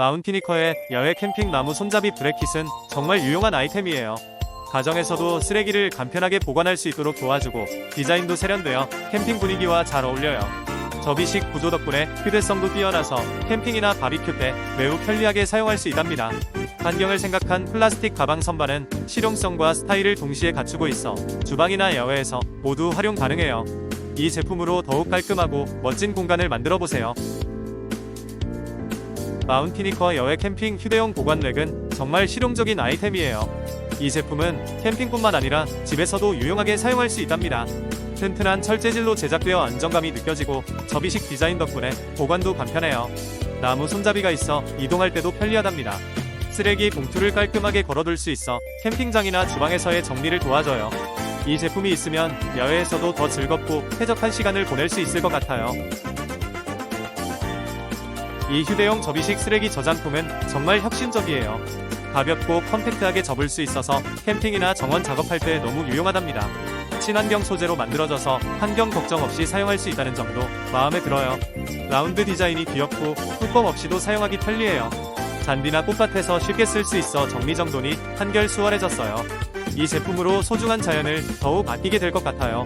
마운티니커의 야외 캠핑 나무 손잡이 브레킷은 정말 유용한 아이템이에요. 가정에서도 쓰레기를 간편하게 보관할 수 있도록 도와주고 디자인도 세련되어 캠핑 분위기와 잘 어울려요. 접이식 구조 덕분에 휴대성도 뛰어나서 캠핑이나 바비큐 때 매우 편리하게 사용할 수 있답니다. 환경을 생각한 플라스틱 가방 선반은 실용성과 스타일을 동시에 갖추고 있어 주방이나 야외에서 모두 활용 가능해요. 이 제품으로 더욱 깔끔하고 멋진 공간을 만들어 보세요. 마운티니커 여외 캠핑 휴대용 보관 렉은 정말 실용적인 아이템이에요. 이 제품은 캠핑뿐만 아니라 집에서도 유용하게 사용할 수 있답니다. 튼튼한 철재질로 제작되어 안정감이 느껴지고 접이식 디자인 덕분에 보관도 간편해요. 나무 손잡이가 있어 이동할 때도 편리하답니다. 쓰레기 봉투를 깔끔하게 걸어둘 수 있어 캠핑장이나 주방에서의 정리를 도와줘요. 이 제품이 있으면 야외에서도 더 즐겁고 쾌적한 시간을 보낼 수 있을 것 같아요. 이 휴대용 접이식 쓰레기 저장통은 정말 혁신적이에요. 가볍고 컴팩트하게 접을 수 있어서 캠핑이나 정원 작업할 때 너무 유용하답니다. 친환경 소재로 만들어져서 환경 걱정 없이 사용할 수 있다는 점도 마음에 들어요. 라운드 디자인이 귀엽고 뚜껑 없이도 사용하기 편리해요. 잔디나 꽃밭에서 쉽게 쓸 수 있어 정리정돈이 한결 수월해졌어요. 이 제품으로 소중한 자연을 더욱 아끼게 될 것 같아요.